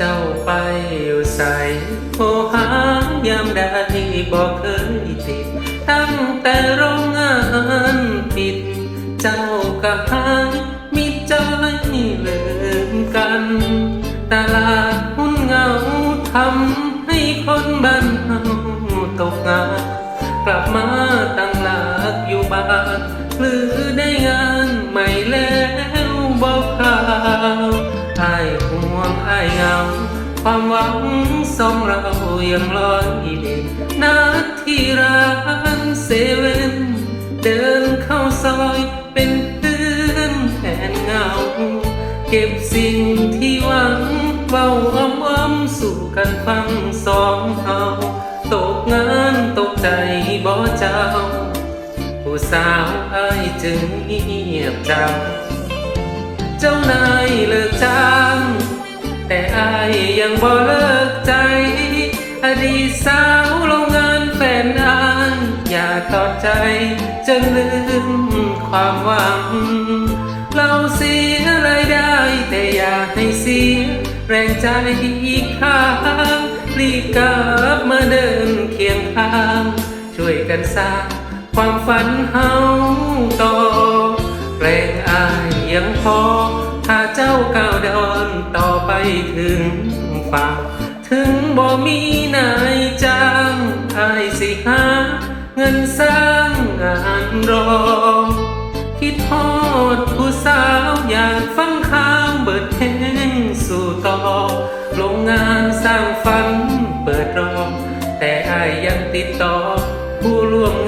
อยู่ใส่โทรหายามใดบอกเคยติด ตั้งแต่โรงงานปิด เจ้าก็หายมิดใจลืมกันตลาดหุ้นเงาทำให้คนบ้านเฮาตกงานกลับมาตั้งหลักอยู่บ้านหรือได้งาน ความหวังสองเรายังลอยเด่นนัดที่ร้านเซเว่นเดินเข้าซอยเป็นเพื่อนแทนเงา เก็บสิ่งที่หวังเบาอ้อมอ้อมสู่กันฟังสองเฮาตกงานตกใจบ่เจ้า ผู้สาวไอ้จึงเงียบจังเจ้านายเลิก บ่เลิกใจ อดีตสาวโรงงานแฟนอายอย่าต่อใจจนลืมความหวัง เราเสียรายได้ แต่อย่าให้เสียแรงใจอีกข้งรีบกลับมาเดินเคียงข้าง ช่วยกันสร้างความฝันเฮาต่อแรงอายยังพอ ถ้าเจ้าก้าวเดินต่อไปถึง ฝั่งถึงบ่มีนายจ้างอายสิหา เงินสร้างงานรอ คิดทอดผู้สาวอยากฟังข่าวเบิดเพลงสู่ต่อโรงงานสร้างฝันเปิดรอ แต่อายยังติดต่อผู้ร่วมง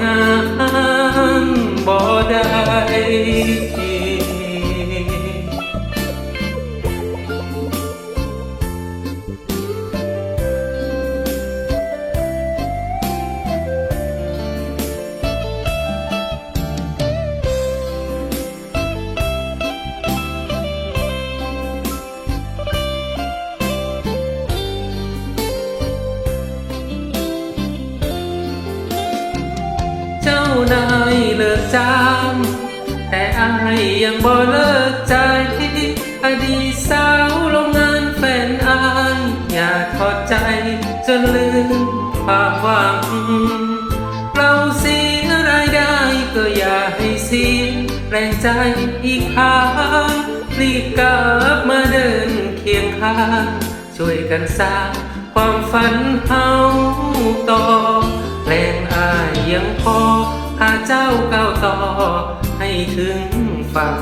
นายเลิกจ้างแต่อายยังบ่เลิกใจ อดีตสาวโรงงานแฟนอายอย่าทอดใจจนลืมความหวัง เราเสียรายได้ก็อย่าให้เสียแรงใจอีกครั้งรีบกลับมาเดินเคียงข้างช่วยกันสร้างความฝันเฮาต่อแรงอายยังพอ พาเจ้าก้าวต่อ ให้ถึงฝั่ง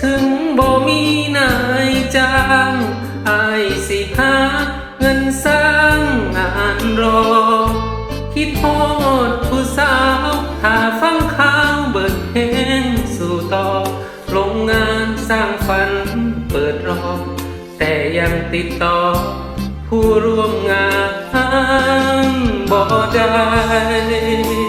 ถึงบ่มีนายจ้างอายสิหาเงินสร้างงานรอ คิดฮอดผู้สาวถ้าฟังข่าวเบิดเพลงสู่ต่อโรงงานสร้างฝันเปิดรอ แต่ยังติดต่อ ผู้ร่วมงานบ่ได้